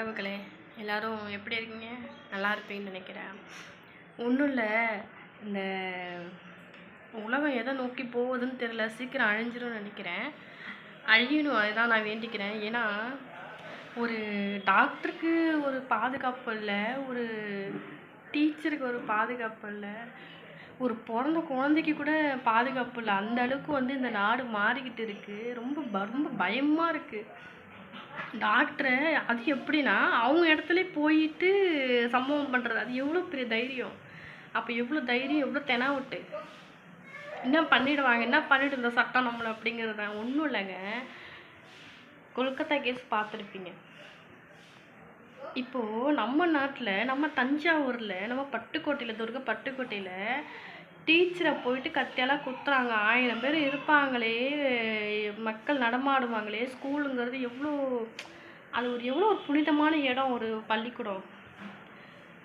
உறவுகளே எல்லோரும் எப்படி இருக்கீங்க? நல்லா இருப்பீங்கன்னு நினைக்கிறேன். ஒன்றும் இல்லை. இந்த உலகம் எதை நோக்கி போகுதுன்னு தெரியல. சீக்கிரம் அழிஞ்சிரும்னு நினைக்கிறேன். அழியணும். அதுதான் நான் வேண்டிக்கிறேன். ஏன்னா ஒரு டாக்டருக்கு ஒரு பாதுகாப்பு இல்லை. ஒரு டீச்சருக்கு ஒரு பாதுகாப்பு இல்லை. ஒரு பிறந்த குழந்தைக்கு கூட பாதுகாப்பு இல்லை. அந்த அளவுக்கு வந்து இந்த நாடு மாறிக்கிட்டு இருக்குது ரொம்ப ரொம்ப பயமாக இருக்குது டாக்டரை அது எப்படின்னா அவங்க இடத்துல போயிட்டு சம்பவம் பண்ணுறது அது எவ்வளோ பெரிய தைரியம். அப்போ எவ்வளோ தைரியம் எவ்வளோ தெனாவட்டு. என்ன பண்ணிவிடுவாங்க என்ன பண்ணிவிட்டு இந்த சட்டம் நம்மளை அப்படிங்கிறது தான் ஒன்றும் இல்லைங்க. கொல்கத்தா கேஸ் பார்த்துருப்பீங்க. இப்போது நம்ம நாட்டில் நம்ம தஞ்சாவூரில் நம்ம பட்டுக்கோட்டையில் துர்க பட்டுக்கோட்டையில் டீச்சரை போயிட்டு கத்தியால் குத்துறாங்க. ஆயிரம் பேர் இருப்பாங்களே மக்கள் நடமாடுவாங்களே ஸ்கூலுங்கிறது எவ்வளோ அது ஒரு எவ்வளோ ஒரு புனிதமான இடம் ஒரு பள்ளிக்கூடம்.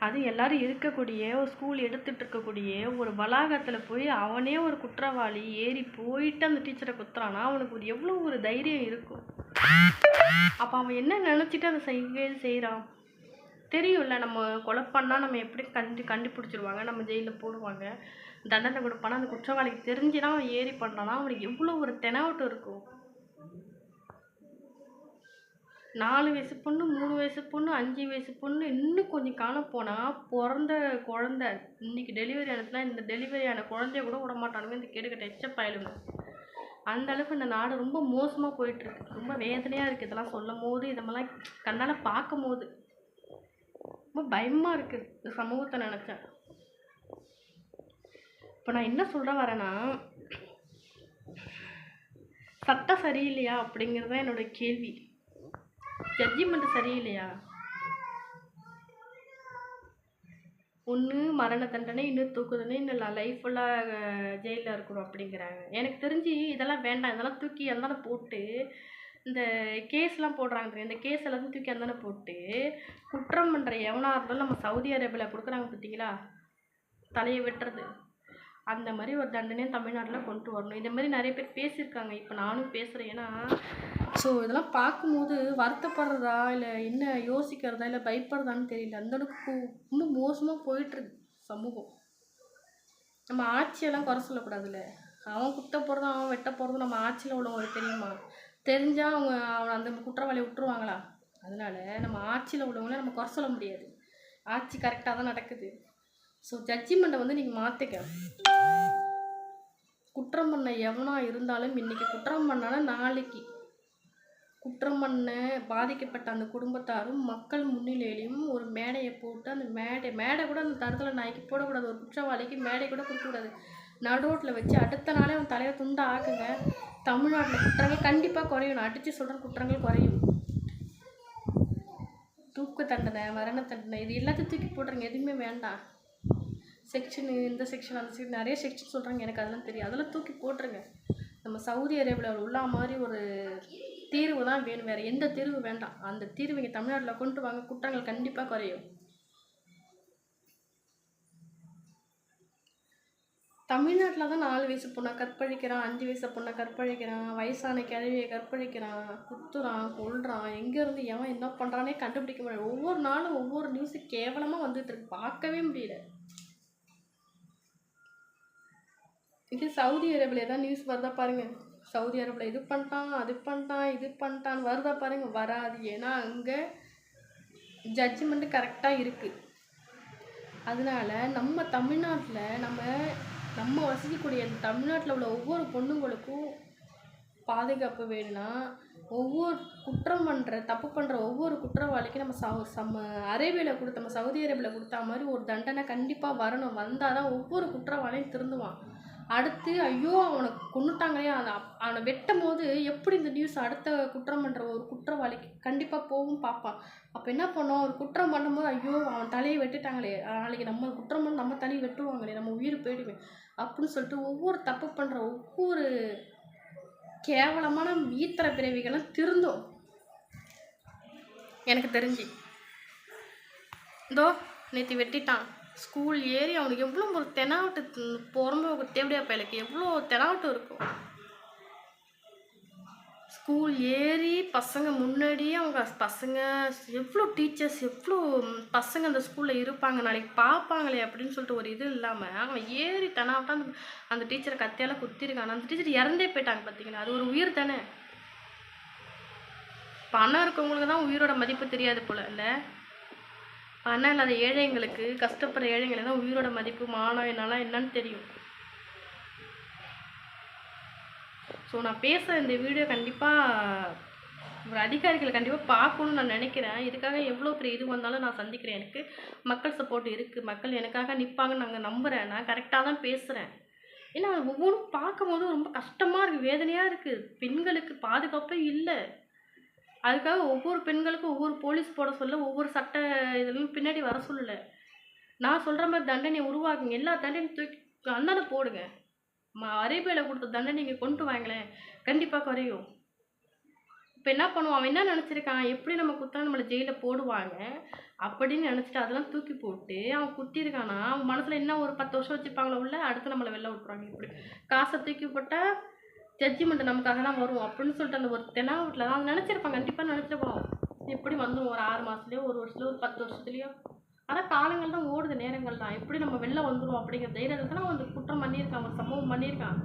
அது எல்லாரும் இருக்கக்கூடிய ஒரு ஸ்கூல் எடுத்துகிட்டு இருக்கக்கூடிய ஒரு வளாகத்தில் போய் அவனே ஒரு குற்றவாளி ஏறி போயிட்டு அந்த டீச்சரை குத்துறானா? அவனுக்கு ஒரு எவ்வளோ ஒரு தைரியம் இருக்கும். அப்போ அவன் என்ன நினச்சிட்டு அதை செய்ய செய்கிறான் தெரியும்ல நம்ம கொலை பண்ணால் நம்ம எப்படி கண்டு கண்டுபிடிச்சிருவாங்க நம்ம ஜெயிலில் போடுவாங்க. தண்டனை கொடுப்பானா அந்த குற்றவாளிக்கு தெரிஞ்சுனா அவன் ஏறி பண்ணானா அவனுக்கு எவ்வளோ ஒரு தெனாவட்டம் இருக்கும் நாலு வயசு பொண்ணு மூணு வயசு பொண்ணு அஞ்சு வயசு பொண்ணு இன்னும் கொஞ்சம் காலம் போனால் பிறந்த குழந்த இன்னைக்கு டெலிவரி ஆனதுனா இந்த டெலிவரி ஆன குழந்தைய கூட விட மாட்டானுங்க இந்த கெடுக்கட்ட எச்ச பயலுங்க அந்த அளவுக்கு இந்த நாடு ரொம்ப மோசமாக போயிட்டுருக்கு ரொம்ப வேதனையாக இருக்குது இதெல்லாம் சொல்லும் போது இதெல்லாம் கண்ணால் பார்க்கும் போது ரொம்ப பயமாக இருக்குது இந்த சமூகத்தை நினச்சா. இப்போ நான் என்ன சொல்ல வரேன்னா சட்டம் சரியில்லையா அப்படிங்கிறது தான் என்னோட கேள்வி. ஜட்ஜிமெண்ட் சரியில்லையா? ஒன்று மரண தண்டனை இன்னும் தூக்கு தண்டனை இன்னும் லைஃப் ஃபுல்லாக ஜெயிலில் இருக்கணும் அப்படிங்கிறாங்க. எனக்கு தெரிஞ்சு இதெல்லாம் வேண்டாம் இதெல்லாம் தூக்கி அந்தான போட்டு இந்த கேஸ்லாம் போடுறாங்க தெரியும் இந்த கேஸ் எல்லாத்தையும் தூக்கி அந்தான போட்டு குற்றம் பண்ணுற எவனாக இருந்தாலும் நம்ம சவுதி அரேபியாவில் கொடுக்குறாங்க பார்த்தீங்களா தலையை வெட்டுறது. அந்த மாதிரி ஒரு தண்டனையும் தமிழ்நாட்டில் கொண்டு வரணும். இந்த மாதிரி நிறைய பேர் பேசியிருக்காங்க. இப்போ நானும் பேசுகிறேன் ஏன்னா ஸோ இதெல்லாம் பார்க்கும்போது வருத்தப்படுறதா இல்லை என்ன யோசிக்கிறதா இல்லை பயப்படுறதான்னு தெரியல. அந்தளவுக்கு ரொம்ப மோசமாக போயிட்டுருக்கு சமூகம். நம்ம ஆட்சியெல்லாம் குறை சொல்லக்கூடாதுல்ல. அவன் குத்த போகிறதும் அவன் வெட்ட போகிறதும் நம்ம ஆட்சியில் உள்ளவங்களுக்கு தெரியுமா? தெரிஞ்சால் அவங்க அவனை அந்த குற்றவாளியை விட்டுருவாங்களா? அதனால் நம்ம ஆட்சியில் உள்ளவங்கள நம்ம குறை சொல்ல முடியாது. ஆட்சி கரெக்டாக தான் நடக்குது. ஸோ ஜட்ஜிமெண்ட்டை வந்து நீங்கள் மாற்றிக்க குற்றம் பண்ண எவனா இருந்தாலும் இன்றைக்கி குற்றம் பண்ணானா நாளைக்கு. குற்றம் பண்ண பாதிக்கப்பட்ட அந்த குடும்பத்தாரும் மக்கள் முன்னிலையிலையும் ஒரு மேடையை போட்டு அந்த மேடை மேடை கூட அந்த தரத்தில் நாய்க்கு போடக்கூடாது. ஒரு குற்றவாளிக்கு மேடை கூட கொடுக்கக்கூடாது. நடுரோட்டில் வச்சு அடுத்த நாளே அவன் தலையை துண்டை ஆக்குங்க. தமிழ்நாட்டில் குற்றங்கள் கண்டிப்பாக குறையும் நான் அடித்து சொல்கிற குற்றங்கள் குறையும். தூக்கு தண்டனை மரண தண்டனை இது எல்லாத்தையும் தூக்கி போட்டுருங்க. எதுவுமே வேண்டாம். செக்ஷனு இந்த செக்ஷன் அந்த செக்ஷன் நிறைய செக்ஷன் சொல்கிறாங்க எனக்கு அதெல்லாம் தெரியும். அதெல்லாம் தூக்கி போட்டுருங்க. நம்ம சவுதி அரேபியாவில் உள்ள மாதிரி ஒரு தீர்வு தான் வேணும். வேறு எந்த தீர்வு வேண்டாம். அந்த தீர்வு இங்கே தமிழ்நாட்டில் கொண்டு வாங்க. குற்றங்கள் கண்டிப்பாக குறையும். தமிழ்நாட்டில் தான் நாலு வயசு பொண்ணை கற்பழிக்கிறான் அஞ்சு வயசு பொண்ணை கற்பழிக்கிறான் வயசான கிழவியை கற்பழிக்கிறான் குத்துறான் கொள்றான் எங்கேருந்து எவன் என்ன பண்ணுறானே கண்டுபிடிக்க முடியாது ஒவ்வொரு நாளும் ஒவ்வொரு நியூஸு கேவலமாக வந்துட்டு இருக்கு. பார்க்கவே முடியல. இது சவுதி அரேபியா தான் நியூஸ் வருதா பாருங்கள் சவுதி அரேபியில் இது பண்ணிட்டான் அது பண்ணிட்டான் இது பண்ணிட்டான் வருதா பாருங்கள் வராது. ஏன்னா அங்கே ஜட்ஜ்மெண்ட்டு கரெக்டாக இருக்குது அதனால நம்ம தமிழ்நாட்டில் நம்ம நம்ம வசிக்கக்கூடிய இந்த தமிழ்நாட்டில் உள்ள ஒவ்வொரு பொண்ணுங்களுக்கும் பாதுகாப்பு வேணும்னா ஒவ்வொரு குற்றம் பண்ணுற தப்பு பண்ணுற ஒவ்வொரு குற்றவாளிக்கும் நம்ம சவு நம்ம அரேபியாவில் கொடுத்த நம்ம சவுதி அரேபியாவில் கொடுத்தா மாதிரி ஒரு தண்டனை கண்டிப்பாக வரணும். வந்தால் தான் ஒவ்வொரு குற்றவாளியும் திருந்துவான். அடுத்து ஐயோ அவனை கொன்னுட்டாங்களே. அதை அவனை வெட்டும் போது எப்படி இந்த நியூஸ் அடுத்த குற்றம் பண்ணுற ஒரு குற்றவாளிக்கு கண்டிப்பாக போகும் பார்ப்பான். அப்போ என்ன பண்ணோம்? ஒரு குற்றம் பண்ணும்போது ஐயோ அவன் தலையை வெட்டுட்டாங்களே. நாளைக்கு நம்ம குற்றம் பண்ண நம்ம தலையை வெட்டுவாங்களே. நம்ம உயிர் போயிடுவேன் அப்படின்னு சொல்லிட்டு ஒவ்வொரு தப்பு பண்ணுற ஒவ்வொரு கேவலமான ஈத்திர பிறவிகளும் திருந்தும். எனக்கு தெரிஞ்சு. இதோ நேற்று வெட்டிட்டான். ஸ்கூல் ஏறி அவனுக்கு எவ்வளோ ஒரு தெனாவட்டு பிறந்த தேவடியா பயலுக்கு எவ்வளோ தெனாவட்டம் இருக்கும். ஸ்கூல் ஏறி பசங்க முன்னாடியே அவங்க பசங்க எவ்வளோ டீச்சர்ஸ் எவ்வளோ பசங்க அந்த ஸ்கூலில் இருப்பாங்க நாளைக்கு பார்ப்பாங்களே அப்படின்னு சொல்லிட்டு ஒரு இது இல்லாமல் அவன் ஏறி தெனாவட்டம் அந்த அந்த டீச்சரை கத்தியால் குத்திருக்கான். அந்த டீச்சர் இறந்தே போயிட்டாங்க பார்த்தீங்களா அது ஒரு உயிர் தானே? பணம் இருக்கவங்களுக்கு தான் உயிரோட மதிப்பு தெரியாது போல இல்லை? ஆனால் இல்லாத ஏழைங்களுக்கு கஷ்டப்படுற ஏழைங்களுக்கு தான் உயிரோட மதிப்பு மானம் என்னெல்லாம் என்னன்னு தெரியும். ஸோ நான் பேசுகிற இந்த வீடியோ கண்டிப்பாக ஒரு அதிகாரிகளை கண்டிப்பாக பார்க்கணும்னு நான் நினைக்கிறேன். இதுக்காக எவ்வளோ பெரிய இது வந்தாலும் நான் சந்திக்கிறேன். எனக்கு மக்கள் சப்போர்ட் இருக்குது மக்கள் எனக்காக நிற்பாங்கன்னு நாங்கள் நம்புகிறேன் நான் கரெக்டாக தான் பேசுகிறேன் ஏன்னா ஒவ்வொன்றும் பார்க்கும்போது ரொம்ப கஷ்டமாக இருக்குது வேதனையாக இருக்குது பெண்களுக்கு பாதுகாப்பே இல்லை. அதுக்காக ஒவ்வொரு பெண்களுக்கும் ஒவ்வொரு போலீஸ் போட சொல்ல ஒவ்வொரு சட்ட இதெல்லாம் பின்னாடி வர சொல்லலை. நான் சொல்கிற மாதிரி தண்டனையை உருவாக்குங்க. எல்லா தண்டனையும் தூக்கி அந்தாண்ட போடுங்க. ம அரேபியாவில் கொடுத்த தண்டனை நீங்கள் கொண்டு வாங்களேன். கண்டிப்பாக குறையும். இப்போ என்ன பண்ணுவான் அவன் என்ன நினச்சிருக்கான்? எப்படி நம்ம குத்தா நம்மளை ஜெயிலில் போடுவாங்க? அப்படின்னு நினச்சிட்டு அதெல்லாம் தூக்கி போட்டு அவன் குத்திருக்கானா? அவன் மனசில் என்ன ஒரு பத்து வருஷம் வச்சுருப்பாங்களோ உள்ள அடுத்து நம்மளை வெளில விட்ருவாங்க இப்படி காசை தூக்கி போட்டால் ஜட்ஜ்மெண்ட் நமக்காக தான் வரும் அப்படின்னு சொல்லிட்டு அந்த ஒரு தெனாவட்டில் தான் நினச்சிருப்பாங்க. கண்டிப்பாக நினச்சிருப்போம். எப்படி வந்துடும் ஒரு ஆறு மாதத்துலேயோ ஒரு வருஷத்துலையோ ஒரு பத்து வருஷத்துலையோ? ஆனால் காலங்கள் தான் ஓடுது நேரங்கள் தான். எப்படி நம்ம வெளில வந்துடும் அப்படிங்கிற தைரியத்தில் தான் அவன் அந்த குற்றம் பண்ணியிருக்கான் ஒரு சம்பவம் பண்ணியிருக்கான்.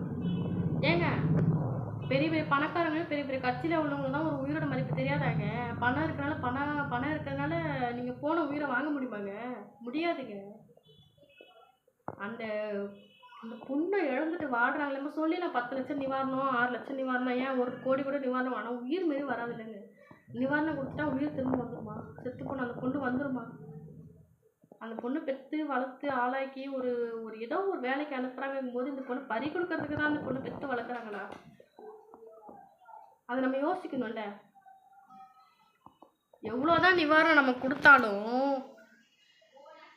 ஏங்க பெரிய பெரிய பணக்காரங்க பெரிய பெரிய கட்சியில் உள்ளவங்க தான் ஒரு உயிரோட மதிப்பு தெரியாதாங்க? பணம் இருக்கிறனால பணம் பணம் இருக்கிறதுனால நீங்கள் போன உயிரை வாங்க முடியுமாங்க? முடியாதுங்க. அந்த அந்த பொண்ணை இழந்துட்டு வாடுறாங்களே நம்ம சொல்லி நான் பத்து லட்சம் நிவாரணம் ஆறு லட்சம் நிவாரணம் ஏன் ஒரு கோடி கூட நிவாரணம் ஆனால் உயிர் மாரி வராது இல்லைங்க. நிவாரணம் கொடுத்துட்டா உயிர் திரும்ப வந்துருமா? செத்து போன அந்த பொண்ணு வந்துருமா? அந்த பொண்ணு பெற்று வளர்த்து ஆளாக்கி ஒரு ஒரு ஏதோ ஒரு வேலைக்கு அனுப்புகிறாங்கும் போது இந்த பொண்ணு பறி கொடுக்கறதுக்கு தான் அந்த பொண்ணு பெற்று வளர்க்குறாங்களா? அதை நம்ம யோசிக்கணும்ல. எவ்வளோதான் நிவாரணம் நம்ம கொடுத்தாலும்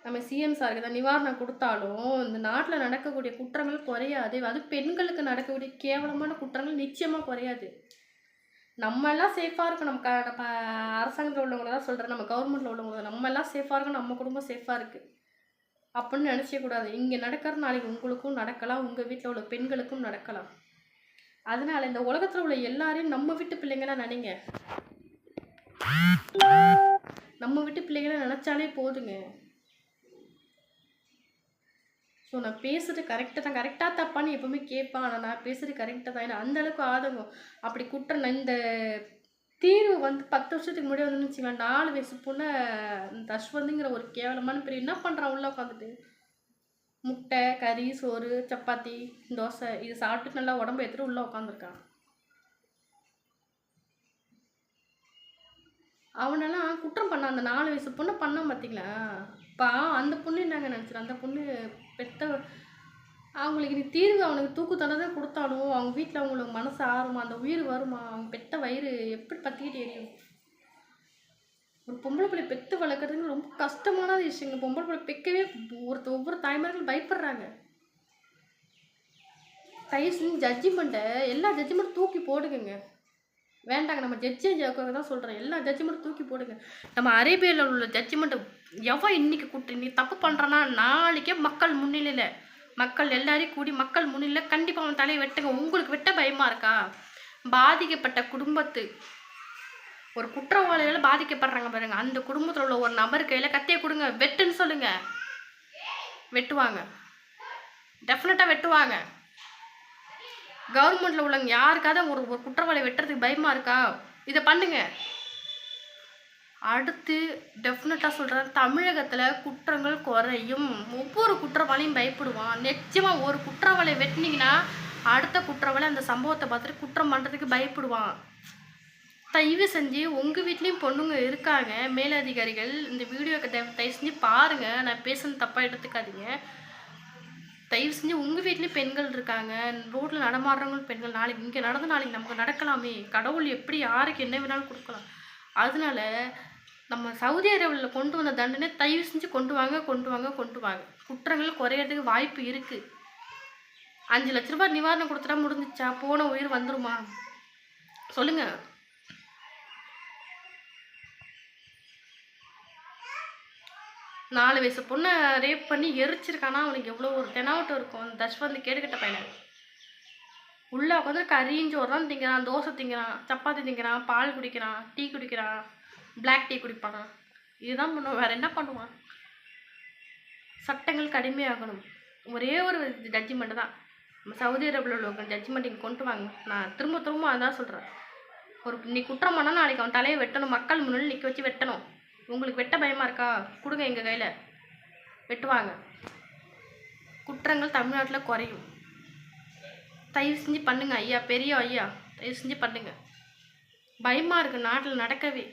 நம்ம சிஎம் சாருக்கு தான் நிவாரணம் கொடுத்தாலும் இந்த நாட்டில் நடக்கக்கூடிய குற்றங்கள் குறையாது. அது பெண்களுக்கு நடக்கக்கூடிய கேவலமான குற்றங்கள் நிச்சயமாக குறையாது. நம்ம எல்லாம் சேஃபாக இருக்கும் நம்ம க நம்ம அரசாங்கத்தில் உள்ளவங்கள தான் சொல்கிறேன் நம்ம கவர்மெண்ட்டில் உள்ளவங்க நம்ம எல்லாம் சேஃபாக இருக்கும் நம்ம குடும்பம் சேஃபாக இருக்குது அப்படின்னு நினச்சே கூடாது. இங்கே நடக்கிற நாளைக்கு உங்களுக்கும் நடக்கலாம். உங்கள் வீட்டில் உள்ள பெண்களுக்கும் நடக்கலாம். அதனால இந்த உலகத்தில் உள்ள எல்லாரையும் நம்ம வீட்டு பிள்ளைங்களா நினைங்க. நம்ம வீட்டு பிள்ளைங்கள நினச்சாலே போதுங்க. ஸோ நான் பேசுகிறது கரெக்டாக தான். கரெக்டாக தப்பான்னு எப்பவுமே கேட்பான். ஆனால் நான் பேசுகிறது கரெக்டாக தான். ஏன்னா அந்த அளவுக்கு ஆதங்கம். அப்படி குற்றம் நான் இந்த தீர்வு வந்து பத்து வருஷத்துக்கு முன்னாடி வந்து வச்சுக்கலாம் நாலு வயசு பொண்ணை இந்த அஸ்வந்திங்கிற ஒரு கேவலமான பெரிய என்ன பண்ணுறான் உள்ள உட்காந்துட்டு முட்டை கறி சோறு சப்பாத்தி தோசை. இது சாப்பிட்டு நல்லா உடம்பு எடுத்துகிட்டு உள்ளே உட்காந்துருக்கான் அவனெல்லாம் குற்றம் பண்ண அந்த நாலு வயசு பொண்ணை பண்ணான் பார்த்தீங்களா பா அந்த பொண்ணு என்னங்க நினச்சிடும் அந்த பொண்ணு பெத்த அவங்களுக்கு நீ தீர்வு அவனுக்கு தூக்கு தண்டனை கொடுத்தாலும் அவங்க வீட்டில் அவங்களுக்கு மனசு ஆறுமா அந்த உயிர் வருமா அவங்க பெத்த வயிறு எப்படி பற்றிக்கிட்டு எரியும்? ஒரு பொம்பளை பிள்ளை பெற்று வளர்க்குறதுன்னு ரொம்ப கஷ்டமான விஷயங்க. பொம்பளை பிள்ளை பெக்கவே ஒருத்த ஒவ்வொரு தாய்மார்களும் பயப்படுறாங்க. தயவு செஞ்சு ஜட்ஜிமெண்ட்டை எல்லா ஜட்ஜ்மெண்ட்டும் தூக்கி போடுங்க வேண்டாங்க நம்ம ஜட்ஜே ஜாக்காக தான் சொல்கிறேன் எல்லா ஜட்ஜ்மெண்ட்டும் தூக்கி போடுங்க. நம்ம அரேபியாவில் உள்ள ஜட்ஜ்மெண்ட்டை எவன் இன்னைக்கு கூட்டு? நீ தப்பு பண்ணுறான்னா நாளைக்கே மக்கள் முன்னிலையில். மக்கள் எல்லாரையும் கூடி மக்கள் முன்னிலையில் கண்டிப்பாக அவன் தலையை வெட்டுங்க. உங்களுக்கு வெட்ட பயமாக இருக்கா? பாதிக்கப்பட்ட குடும்பத்து ஒரு குற்றவாளியால் பாதிக்கப்படுறாங்க பாருங்க. அந்த குடும்பத்தில் உள்ள ஒரு நபர் கையில் கத்தியை கொடுங்க. வெட்டுன்னு சொல்லுங்க. வெட்டுவாங்க. டெஃபினட்டாக வெட்டுவாங்க. கவர்மெண்ட்டில் உள்ளவங்க யாருக்காவது ஒரு ஒரு குற்றவாளி வெட்டுறதுக்கு பயமாக இருக்கா? இதை பண்ணுங்கள் அடுத்து டெஃபினட்டாக சொல்கிறேன் தமிழகத்தில் குற்றங்கள் குறையும். ஒவ்வொரு குற்றவாளியும் பயப்படுவான். நிச்சயமாக ஒரு குற்றவாளியை வெட்டினீங்கன்னா அடுத்த குற்றவாளி அந்த சம்பவத்தை பார்த்துட்டு குற்றம் பண்ணுறதுக்கு பயப்படுவான். தயவு செஞ்சு உங்கள் வீட்லேயும் பொண்ணுங்க இருக்காங்க மேலதிகாரிகள் இந்த வீடியோக்கு தயவு தயவு செஞ்சு பாருங்கள் நான் பேசுனது தப்பாக எடுத்துக்காதீங்க. தயவு செஞ்சு உங்கள் வீட்லேயும் பெண்கள் இருக்காங்க. ரோட்டில் நடமாடுறவங்களும் பெண்கள். நாளைக்கு இங்கே நடந்து நாளைக்கு நமக்கு நடக்கலாமே. கடவுள் எப்படி யாருக்கு என்ன வேணாலும் கொடுக்கலாம். அதனால நம்ம சவுதி அரேபியாவில் கொண்டு வந்த தண்டனை தயவு செஞ்சு கொண்டு வாங்க கொண்டு வாங்க கொண்டு வாங்க. குற்றங்கள் குறையறதுக்கு வாய்ப்பு இருக்குது அஞ்சு லட்ச ரூபாய் நிவாரணம் கொடுத்துட்டா முடிஞ்சிச்சா? போன உயிர் வந்துருமா? சொல்லுங்கள் நாலு வயசு பொண்ணை ரேப் பண்ணி எரிச்சிருக்கானா? அவனுக்கு எவ்வளோ ஒரு தெனாவட்டம் இருக்கும். அந்த தஷ்வந்த் கேட்டுக்கிட்ட பையனை. உள்ளே உட்காந்து கறிஞ்சோறு தான் திங்கிறான் தோசை திங்கிறான் சப்பாத்தி திங்கிறான் பால் குடிக்கிறான் டீ குடிக்கிறான். பிளாக் டீ குடிப்பான் இதுதான் பண்ணுவான் வேறு என்ன பண்ணுவான்? சட்டங்கள் கடுமையாகணும். ஒரே ஒரு ஜட்ஜ்மெண்ட் தான். நம்ம சவுதி அரேபியில் உள்ள ஜட்ஜ்மெண்ட் இங்கே கொண்டு வாங்க. நான் திரும்ப திரும்ப அதான் சொல்கிறேன் ஒரு நீ குற்றம் பண்ணால் நாளைக்கு அவன் தலையை வெட்டணும். மக்கள் முன்னாடி நிற்க வச்சு வெட்டணும். உங்களுக்கு வெட்ட பயமாக இருக்கா? கொடுங்க எங்கள் கையில். வெட்டுவாங்க. குற்றங்கள் தமிழ்நாட்டில் குறையும். தயவு செஞ்சு பண்ணுங்க ஐயா. பெரிய ஐயா தயவு செஞ்சு பண்ணுங்க. பயமாக இருக்குது நாட்டில் நடக்கவே.